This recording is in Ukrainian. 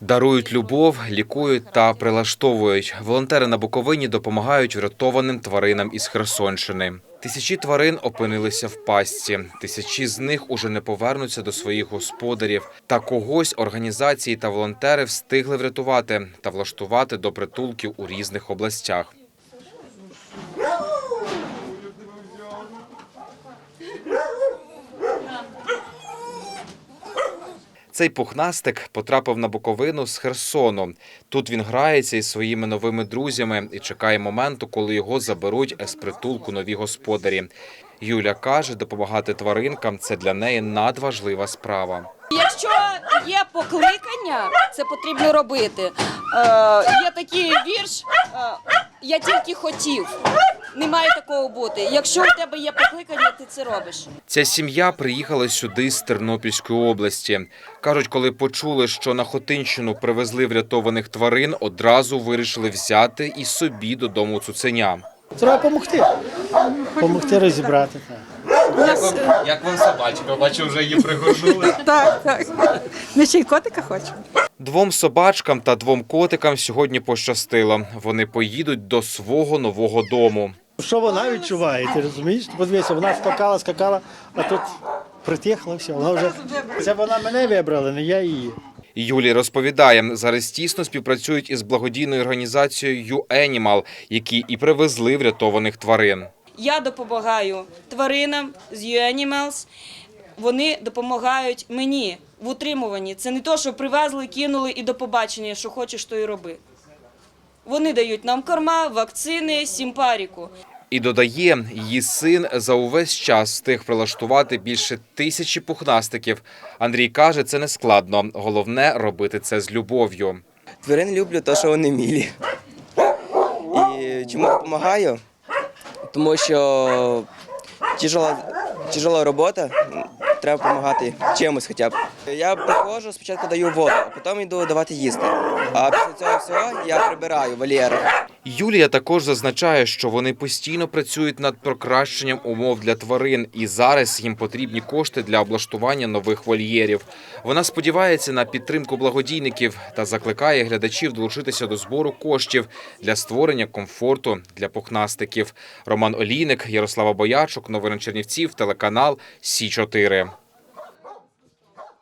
Дарують любов, лікують та прилаштовують. Волонтери на Буковині допомагають врятованим тваринам із Херсонщини. Тисячі тварин опинилися в пастці. Тисячі з них уже не повернуться до своїх господарів. Та когось організації та волонтери встигли врятувати та влаштувати до притулків у різних областях. Цей пухнастик потрапив на Буковину з Херсону. Тут він грається із своїми новими друзями і чекає моменту, коли його заберуть з притулку нові господарі. Юля каже, допомагати тваринкам це для неї надважлива справа. Якщо є покликання, це потрібно робити. Е, є такий вірш, е, я тільки хотів. Не має такого бути. Якщо у тебе є покликання, ти це робиш. Ця сім'я приїхала сюди з Тернопільської області. Кажуть, коли почули, що на Хотинщину привезли врятованих тварин, одразу вирішили взяти і собі додому цуценя. Треба допомогти. Помогти розібрати. Так. Як вам собачка? Бачу, вже її пригорнули. Так, так. Ми ще й котика хочемо. Двом собачкам та двом котикам сьогодні пощастило. Вони поїдуть до свого нового дому. Що вона відчуває, ти розумієш? Подивися, вона скакала, скакала, а тут притихла, все. Вона вже це вона мене вибрала, не я її. Юлія розповідає, зараз тісно співпрацюють із благодійною організацією «YouAnimal», які і привезли врятованих тварин. Я допомагаю тваринам з U-Animals. Вони допомагають мені в утримуванні. Це не то, що привезли, кинули і до побачення, що хочеш, то і роби. Вони дають нам корма, вакцини, сімпаріку. І додає, її син за увесь час встиг прилаштувати більше тисячі пухнастиків. Андрій каже, це не складно. Головне робити це з любов'ю. Тварин люблю, то що вони мілі. І чому допомагаю? Тому що тяжела, тяжела робота, треба допомагати чимось хоча б. Я приходжу, спочатку даю воду, а потім йду давати їсти. А після цього всього я прибираю вольєри. Юлія також зазначає, що вони постійно працюють над покращенням умов для тварин, і зараз їм потрібні кошти для облаштування нових вольєрів. Вона сподівається на підтримку благодійників та закликає глядачів долучитися до збору коштів для створення комфорту для пухнастиків. Роман Олійник, Ярослава Боячук, новини Чернівців, телеканал Сі 4